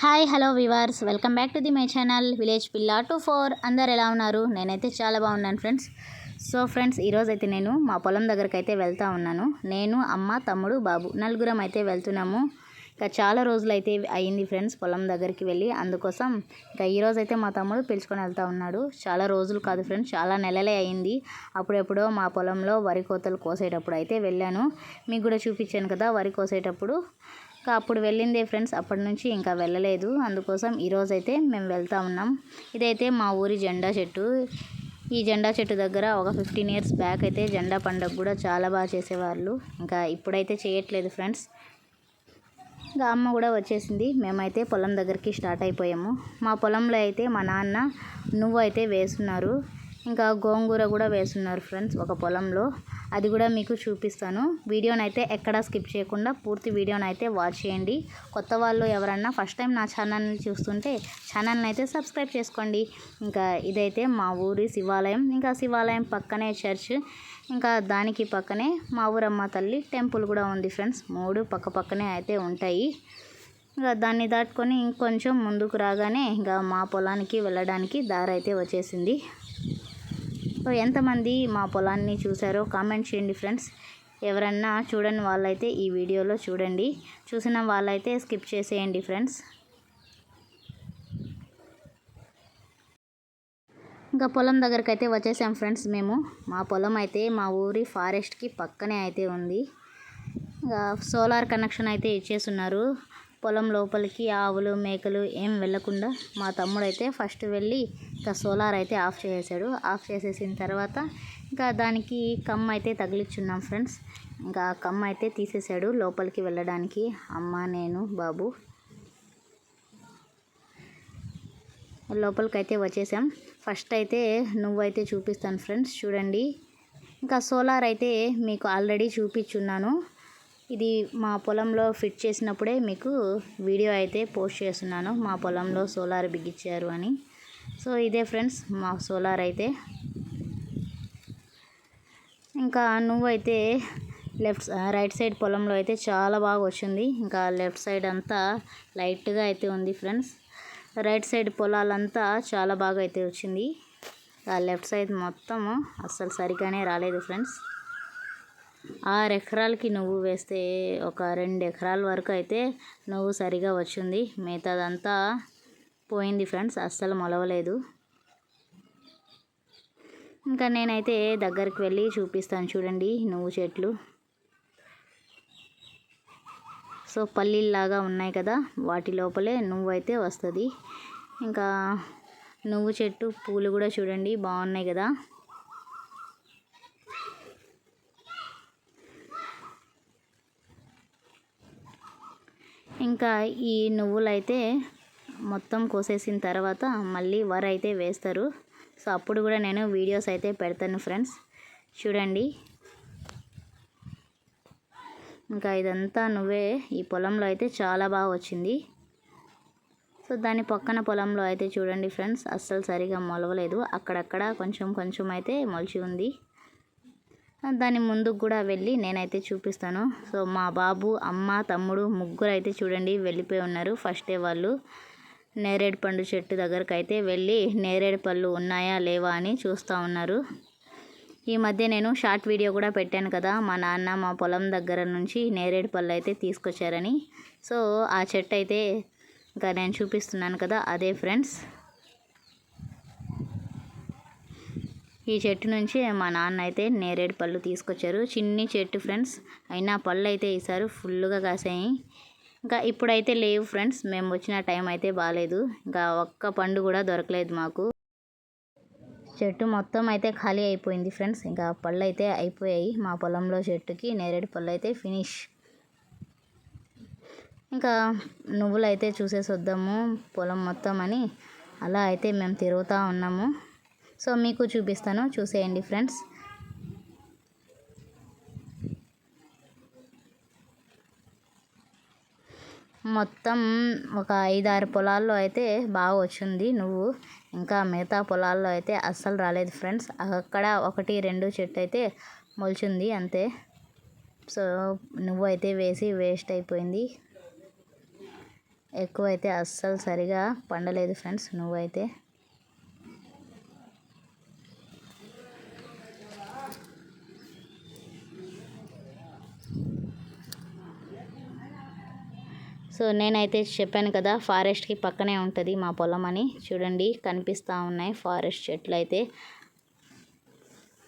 Hi hello viewers welcome back to the my channel village పిల్ల two four. అందరు ఎలా ఉన్నారు? నేనైతే చాలా బాగున్నాను ఫ్రెండ్స్. సో ఫ్రెండ్స్ ఈరోజు అయితే నేను మా పొలం దగ్గరకు అయితే వెళ్తా ఉన్నాను. నేను అమ్మ తమ్ముడు బాబు నలుగురం అయితే వెళ్తున్నాము. ఇంకా చాలా రోజులు అయితే అయ్యింది ఫ్రెండ్స్ పొలం దగ్గరికి వెళ్ళి. అందుకోసం ఇంకా ఈరోజు అయితే మా తమ్ముడు పిలుచుకొని వెళ్తా ఉన్నాడు. చాలా రోజులు కాదు ఫ్రెండ్స్ చాలా నెలలే అయింది. అప్పుడెప్పుడో మా పొలంలో వరి కోతలు కోసేటప్పుడు అయితే వెళ్ళాను. మీకు కూడా చూపించాను కదా వరి కోసేటప్పుడు. ఇంకా అప్పుడు వెళ్ళిందే ఫ్రెండ్స్ అప్పటి నుంచి ఇంకా వెళ్ళలేదు. అందుకోసం ఈరోజు అయితే మేము వెళ్తా ఉన్నాం. ఇదైతే మా ఊరి జెండా చెట్టు. ఈ జెండా చెట్టు దగ్గర ఒక ఫిఫ్టీన్ ఇయర్స్ బ్యాక్ అయితే జెండా పండుగ కూడా చాలా బాగా చేసేవాళ్ళు. ఇంకా ఇప్పుడైతే చేయట్లేదు ఫ్రెండ్స్. ఇంకా అమ్మ కూడా వచ్చేసింది. మేమైతే పొలం దగ్గరికి స్టార్ట్ అయిపోయాము. మా పొలంలో అయితే మా నాన్న నువ్వు అయితే వేస్తున్నారు ఇంకా గోంగూర కూడా వేస్తున్నారు ఫ్రెండ్స్ ఒక పొలంలో. అది కూడా మీకు చూపిస్తాను. వీడియోని అయితే ఎక్కడా స్కిప్ చేయకుండా పూర్తి వీడియోని అయితే వాచ్ చేయండి. కొత్త వాళ్ళు ఎవరన్నా ఫస్ట్ టైం నా ఛానల్ని చూస్తుంటే ఛానల్ని అయితే సబ్స్క్రైబ్ చేసుకోండి. ఇంకా ఇదైతే మా ఊరి శివాలయం. ఇంకా శివాలయం పక్కనే చర్చ్. ఇంకా దానికి పక్కనే మా ఊరమ్మ తల్లి టెంపుల్ కూడా ఉంది ఫ్రెండ్స్. మూడు పక్క పక్కనే అయితే ఉంటాయి. ఇంకా దాన్ని దాటుకొని ఇంకొంచెం ముందుకు రాగానే ఇంకా మా పొలానికి వెళ్ళడానికి దారి అయితే వచ్చేసింది. సో ఎంతమంది మా పొలాన్ని చూసారో కామెంట్ చేయండి ఫ్రెండ్స్. ఎవరన్నా చూడని వాళ్ళైతే ఈ వీడియోలో చూడండి. చూసిన వాళ్ళైతే స్కిప్ చేసేయండి ఫ్రెండ్స్. ఇంకా పొలం దగ్గరికి అయితే వచ్చేసాం ఫ్రెండ్స్ మేము. మా పొలం అయితే మా ఊరి ఫారెస్ట్కి పక్కనే అయితే ఉంది. ఇంకా సోలార్ కనెక్షన్ అయితే ఇచ్చేస్తున్నారు పొలం లోపలికి ఆవులు మేకలు ఏం వెళ్ళకుండా మా తమ్ముడైతే ఫస్ట్ వెళ్ళి ఇంకా సోలార్ అయితే ఆఫ్ చేసేసాడు. ఆఫ్ చేసేసిన తర్వాత ఇంకా దానికి కమ్ అయితే తగిలిచ్చున్నాం ఫ్రెండ్స్. ఇంకా కమ్ అయితే తీసేసాడు లోపలికి వెళ్ళడానికి. అమ్మ నేను బాబు లోపలికి అయితే వచ్చేసాం. ఫస్ట్ అయితే నువ్వైతే చూపిస్తాను ఫ్రెండ్స్ చూడండి. ఇంకా సోలార్ అయితే మీకు ఆల్రెడీ చూపించున్నాను. ఇది మా పొలంలో ఫిట్ చేసినప్పుడే మీకు వీడియో అయితే పోస్ట్ చేస్తున్నాను. మా పొలంలో సోలార్ బిగించారు అని. సో ఇదే ఫ్రెండ్స్ మా సోలార్ అయితే. ఇంకా నువ్వైతే లెఫ్ట్ రైట్ సైడ్ పొలంలో అయితే చాలా బాగా వచ్చింది. ఇంకా లెఫ్ట్ సైడ్ అంతా లైట్గా అయితే ఉంది ఫ్రెండ్స్. రైట్ సైడ్ పొలాలంతా చాలా బాగా అయితే వచ్చింది. ఆ లెఫ్ట్ సైడ్ మొత్తం అస్సలు సరిగానే రాలేదు ఫ్రెండ్స్. ఆరు ఎకరాలకి నువ్వు వేస్తే ఒక రెండు ఎకరాల వరకు అయితే నువ్వు సరిగా వచ్చింది. మిగతాదంతా పోయింది ఫ్రెండ్స్ అస్సలు మొలవలేదు. ఇంకా నేనైతే దగ్గరికి వెళ్ళి చూపిస్తాను చూడండి నువ్వు చెట్లు. సో పల్లీల్లాగా ఉన్నాయి కదా వాటి లోపలే నువ్వు అయితే వస్తుంది. ఇంకా నువ్వు చెట్టు పూలు కూడా చూడండి బాగున్నాయి కదా. ఇంకా ఈ నువ్వులు అయితే మొత్తం కోసేసిన తర్వాత మళ్ళీ వర అయితే వేస్తారు. సో అప్పుడు కూడా నేను వీడియోస్ అయితే పెడతాను ఫ్రెండ్స్. చూడండి. ఇంకా ఇదంతా నువ్వే. ఈ పొలంలో అయితే చాలా బాగా వచ్చింది. సో దాని పక్కన పొలంలో అయితే చూడండి ఫ్రెండ్స్. అస్సలు సరిగా మొలవలేదు. అక్కడక్కడ కొంచెం కొంచెం అయితే మొలిచి ఉంది. దాని ముందుకు కూడా వెళ్ళి నేనైతే చూపిస్తాను. సో మా బాబు అమ్మ తమ్ముడు ముగ్గురు అయితే చూడండి వెళ్ళిపోయి ఉన్నారు. ఫస్టే వాళ్ళు నేరేడు పండు చెట్టు దగ్గరకు అయితే వెళ్ళి నేరేడు పళ్ళు ఉన్నాయా లేవా అని చూస్తూ ఉన్నారు. ఈ మధ్య నేను షార్ట్ వీడియో కూడా పెట్టాను కదా మా నాన్న మా పొలం దగ్గర నుంచి నేరేడు పళ్ళు అయితే తీసుకొచ్చారని. సో ఆ చెట్టు అయితే ఇంకా నేను చూపిస్తున్నాను కదా అదే ఫ్రెండ్స్. ఈ చెట్టు నుంచి మా నాన్న అయితే నేరేడు పళ్ళు తీసుకొచ్చారు. చిన్ని చెట్టు ఫ్రెండ్స్. అయినా పళ్ళు అయితే ఇస్తారు ఫుల్గా కాసాయి. ఇంకా ఇప్పుడైతే లేవు ఫ్రెండ్స్. మేము వచ్చిన టైం అయితే బాగాలేదు ఇంకా ఒక్క పండు కూడా దొరకలేదు మాకు. చెట్టు మొత్తం అయితే ఖాళీ అయిపోయింది ఫ్రెండ్స్. ఇంకా పళ్ళు అయితే అయిపోయాయి మా పొలంలో చెట్టుకి. నేరేడు పళ్ళు అయితే ఫినిష్. ఇంకా నువ్వులు అయితే చూసేసి వద్దాము పొలం మొత్తం అని. అలా అయితే మేము తిరుగుతూ ఉన్నాము. సో మీకు చూపిస్తాను. చూసేయండి ఫ్రెండ్స్. మొత్తం ఒక ఐదారు పొలాల్లో అయితే బాగా వచ్చింది నువ్వు. ఇంకా మిగతా పొలాల్లో అయితే అస్సలు రాలేదు ఫ్రెండ్స్. అక్కడ ఒకటి రెండు చెట్టు అయితే మొలిచింది అంతే. సో నువ్వు అయితే వేసి వేస్ట్ అయిపోయింది. ఎక్కువ అయితే అస్సలు సరిగా పండలేదు ఫ్రెండ్స్ నువ్వైతే. సో నేనైతే చెప్పాను కదా ఫారెస్ట్కి పక్కనే ఉంటుంది మా పొలం అని. చూడండి కనిపిస్తూ ఉన్నాయి ఫారెస్ట్ చెట్లు అయితే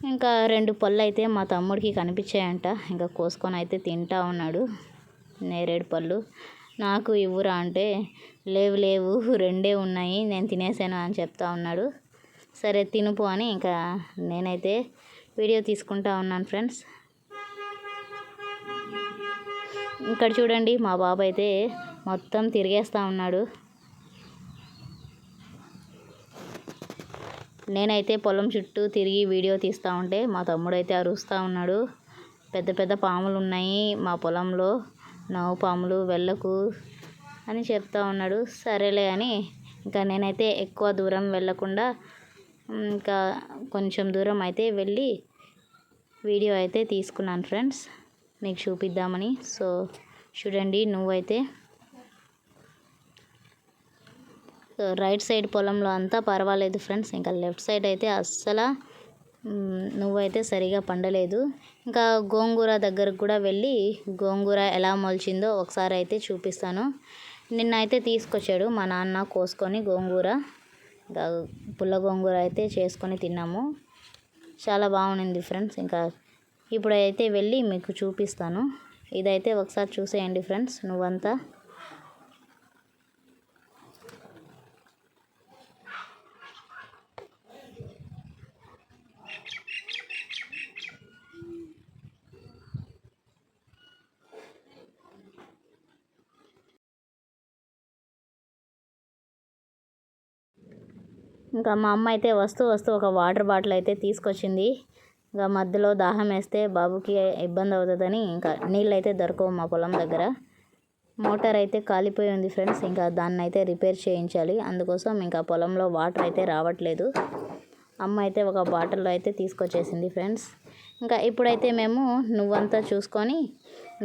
ఇంకా రెండు పళ్ళు అయితే మా తమ్ముడికి కనిపించాయంట. ఇంకా కోసుకొని అయితే తింటా ఉన్నాడు నేరేడు పళ్ళు. నాకు ఇవ్వురా అంటే లేవు లేవు రెండే ఉన్నాయి నేను తినేసాను అని చెప్తా ఉన్నాడు. సరే తినుపు అని ఇంకా నేనైతే వీడియో తీసుకుంటా ఉన్నాను ఫ్రెండ్స్. ఇక్కడ చూడండి మా బాబు అయితే మొత్తం తిరిగేస్తూ ఉన్నాడు. నేనైతే పొలం చుట్టూ తిరిగి వీడియో తీస్తూ ఉంటే మా తమ్ముడు అయితే అరుస్తూ ఉన్నాడు. పెద్ద పెద్ద పాములు ఉన్నాయి మా పొలంలో నవ్వు పాములు వెళ్ళకు అని చెప్తా ఉన్నాడు. సరేలే అని ఇంకా నేనైతే ఎక్కువ దూరం వెళ్ళకుండా ఇంకా కొంచెం దూరం అయితే వెళ్ళి వీడియో అయితే తీసుకున్నాను ఫ్రెండ్స్. మీకు చూపిద్దామని. సో చూడండి నువ్వైతే రైట్ సైడ్ పొలంలో అంతా పర్వాలేదు ఫ్రెండ్స్. ఇంకా లెఫ్ట్ సైడ్ అయితే అస్సలు నువ్వైతే సరిగా పండలేదు. ఇంకా గోంగూర దగ్గరకు కూడా వెళ్ళి గోంగూర ఎలా మొలిచిందో ఒకసారి అయితే చూపిస్తాను. నిన్న అయితే తీసుకొచ్చాడు మా నాన్న కోసుకొని గోంగూర. ఇంకా పుల్ల గోంగూర అయితే చేసుకొని తిన్నాము. చాలా బాగుంది ఫ్రెండ్స్. ఇంకా ఇప్పుడైతే వెళ్ళి మీకు చూపిస్తాను. ఇదైతే ఒకసారి చూసేయండి ఫ్రెండ్స్ నువ్వంతా. ఇంకా మా అమ్మ అయితే వస్తూ వస్తూ ఒక వాటర్ బాటిల్ అయితే తీసుకొచ్చింది. ఇంకా మధ్యలో దాహం వేస్తే బాబుకి ఇబ్బంది అవుతుందని ఇంకా నీళ్ళు అయితే దొరకవు మా పొలం దగ్గర. మోటార్ అయితే కాలిపోయి ఉంది ఫ్రెండ్స్ ఇంకా దాన్ని అయితే రిపేర్ చేయించాలి. అందుకోసం ఇంకా పొలంలో వాటర్ అయితే రావట్లేదు. అమ్మ అయితే ఒక బాటిల్లో అయితే తీసుకొచ్చేసింది ఫ్రెండ్స్. ఇంకా ఇప్పుడైతే మేము నువ్వంతా చూసుకొని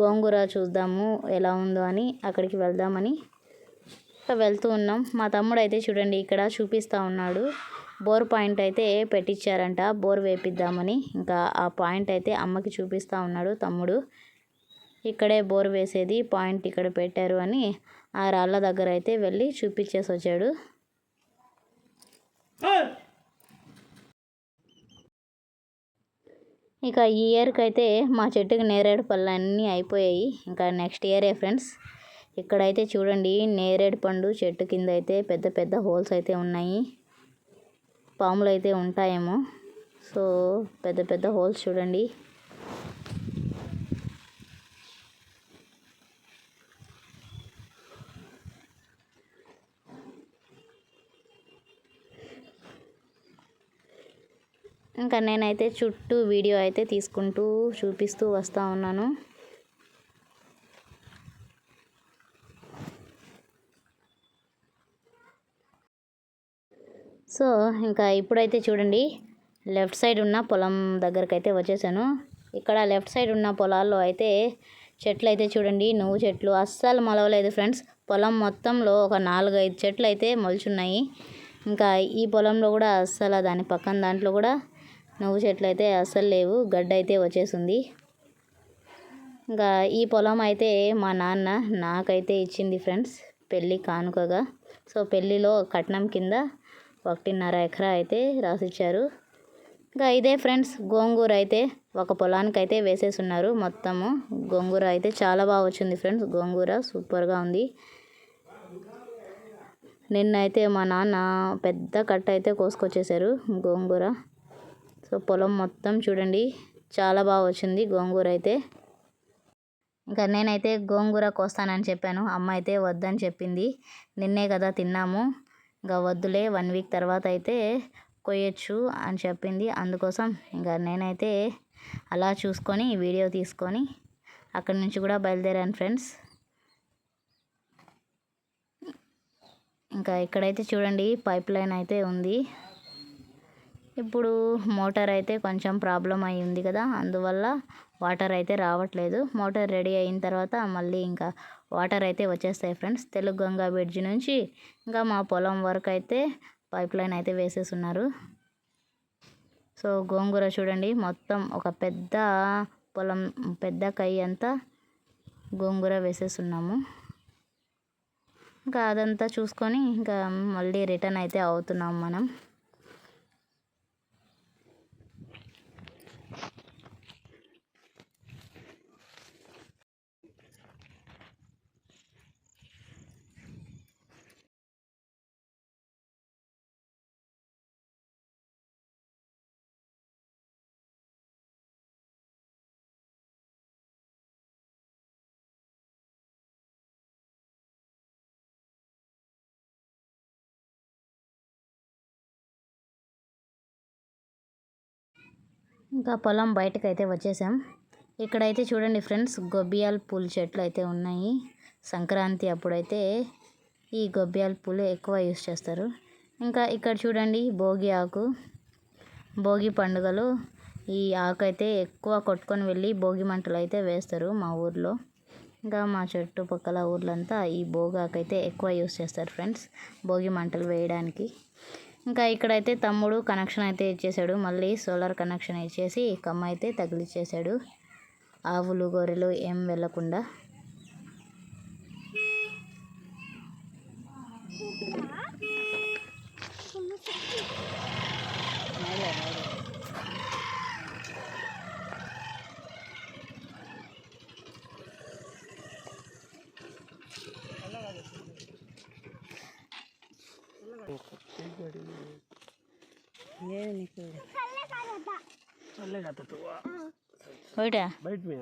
గోంగూర చూద్దాము ఎలా ఉందో అని అక్కడికి వెళ్దామని. వెళ్తూ ఉన్నాం. మా తమ్ముడు అయితే చూడండి ఇక్కడ చూపిస్తూ ఉన్నాడు. బోర్ పాయింట్ అయితే పెట్టించారంట బోర్ వేపిద్దామని. ఇంకా ఆ పాయింట్ అయితే అమ్మకి చూపిస్తూ ఉన్నాడు తమ్ముడు. ఇక్కడే బోర్ వేసేది పాయింట్ ఇక్కడ పెట్టారు అని ఆ రాళ్ళ దగ్గర అయితే వెళ్ళి చూపించేసి వచ్చాడు. ఇక ఈ ఇయర్కి అయితే మా చెట్టుకి నేరేడు పళ్ళు అన్నీ అయిపోయాయి. ఇంకా నెక్స్ట్ ఇయరే ఫ్రెండ్స్. ఇక్కడైతే చూడండి నేరేడు పండు చెట్టు కింద అయితే పెద్ద పెద్ద హోల్స్ అయితే ఉన్నాయి. పాములు అయితే ఉంటాయేమో. సో పెద్ద పెద్ద హోల్స్ చూడండి. ఇంకా నేనైతే చుట్టూ వీడియో అయితే తీసుకుంటూ చూపిస్తూ వస్తూ ఉన్నాను. సో ఇంకా ఇప్పుడైతే చూడండి లెఫ్ట్ సైడ్ ఉన్న పొలం దగ్గరకు అయితే వచ్చేసాను. ఇక్కడ లెఫ్ట్ సైడ్ ఉన్న పొలాల్లో అయితే చెట్లు అయితే చూడండి నువ్వు చెట్లు. అస్సలు మొలవలేదు ఫ్రెండ్స్. పొలం మొత్తంలో ఒక నాలుగు ఐదు చెట్లు అయితే మొలుచున్నాయి. ఇంకా ఈ పొలంలో కూడా అస్సలు దాని పక్కన దాంట్లో కూడా నువ్వు చెట్లు అయితే అస్సలు లేవు. గడ్డ అయితే వచ్చేసింది. ఇంకా ఈ పొలం అయితే మా నాన్న నాకైతే ఇచ్చింది ఫ్రెండ్స్ పెళ్ళి కానుకగా. సో పెళ్ళిలో కట్నం కింద ఒకటిన్నర ఎకరా అయితే రాసిచ్చారు. ఇంకా ఇదే ఫ్రెండ్స్ గోంగూర అయితే ఒక పొలానికి అయితే వేసేసున్నారు మొత్తము. గోంగూర అయితే చాలా బాగా వచ్చింది ఫ్రెండ్స్ గోంగూర సూపర్గా ఉంది. నిన్న అయితే మా నాన్న పెద్ద కట్ట అయితే కోసుకొచ్చేసారు గోంగూర. సో పొలం మొత్తం చూడండి చాలా బాగా వచ్చింది గోంగూర అయితే. ఇంకా నేనైతే గోంగూర కోస్తానని చెప్పాను అమ్మ అయితే వద్దని చెప్పింది. నిన్నే కదా తిన్నాము. ఇంకా వద్దులే వన్ వీక్ తర్వాత అయితే కొయ్యొచ్చు అని చెప్పింది. అందుకోసం ఇంకా నేనైతే అలా చూసుకొని వీడియో తీసుకొని అక్కడి నుంచి కూడా బయలుదేరాను ఫ్రెండ్స్. ఇంకా ఇక్కడైతే చూడండి పైప్ లైన్ అయితే ఉంది. ఇప్పుడు మోటార్ అయితే కొంచెం ప్రాబ్లం అయి ఉంది కదా అందువల్ల వాటర్ అయితే రావట్లేదు. మోటార్ రెడీ అయిన తర్వాత మళ్ళీ ఇంకా వాటర్ అయితే వచ్చేస్తాయి ఫ్రెండ్స్. తెలుగు గంగా బ్రిడ్జ్ నుంచి ఇంకా మా పొలం వరకు అయితే పైప్ లైన్ అయితే వేసేస్తున్నారు సో గోంగూర చూడండి మొత్తం ఒక పెద్ద పొలం పెద్ద కై అంతా గోంగూర వేసేస్తున్నాము ఇంకా అదంతా చూసుకొని ఇంకా మళ్ళీ రిటర్న్ అయితే అవుతున్నాం మనం. ఇంకా పొలం బయటకు అయితే వచ్చేసాం. ఇక్కడైతే చూడండి ఫ్రెండ్స్ గొబ్బియాల పూల చెట్లు అయితే ఉన్నాయి. సంక్రాంతి అప్పుడైతే ఈ గొబ్బియాల పూలు ఎక్కువ యూస్ చేస్తారు. ఇంకా ఇక్కడ చూడండి భోగి ఆకు భోగి పండుగలు. ఈ ఆకు అయితే ఎక్కువ కొట్టుకొని వెళ్ళి భోగి మంటలు అయితే వేస్తారు మా ఊర్లో. ఇంకా మా చుట్టుపక్కల ఊర్లంతా ఈ భోగాకు అయితే ఎక్కువ యూస్ చేస్తారు ఫ్రెండ్స్ భోగి మంటలు వేయడానికి. ఇంకా ఇక్కడైతే తమ్ముడు కనెక్షన్ అయితే ఇచ్చేసాడు. మళ్ళీ సోలార్ కనెక్షన్ ఇచ్చేసి కమ్మ అయితే తగిలిచ్చేసాడు. ఆవులు గొర్రెలు ఏం వెళ్ళకుండా. चलेगा तो तू ఓటా बैठ में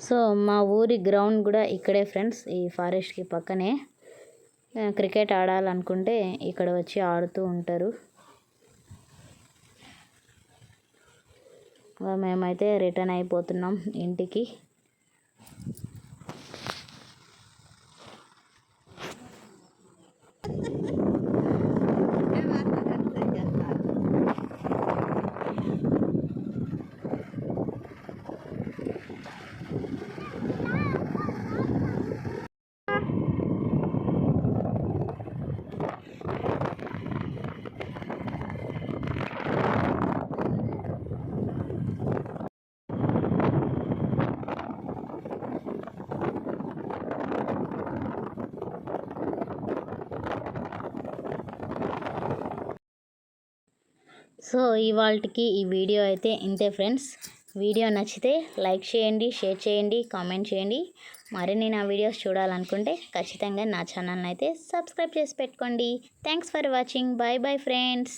సో మా ఊరి గ్రౌండ్ కూడా ఇక్కడే ఫ్రెండ్స్ ఈ ఫారెస్ట్కి పక్కనే ఆ, క్రికెట్ ఆడాలనుకుంటే ఇక్కడ వచ్చి ఆడుతూ ఉంటారు ఇంకా మేమైతే రిటర్న్ అయిపోతున్నాం ఇంటికి సో ఇవాళకి ఈ వీడియో అయితే ఇంతే ఫ్రెండ్స్. వీడియో నచ్చితే లైక్ చేయండి షేర్ చేయండి కామెంట్ చేయండి. మరిన్ని నా వీడియోస్ చూడాలనుకుంటే ఖచ్చితంగా నా ఛానల్ని అయితే సబ్స్క్రైబ్ చేసి పెట్టుకోండి. Thanks for watching. Bye bye friends.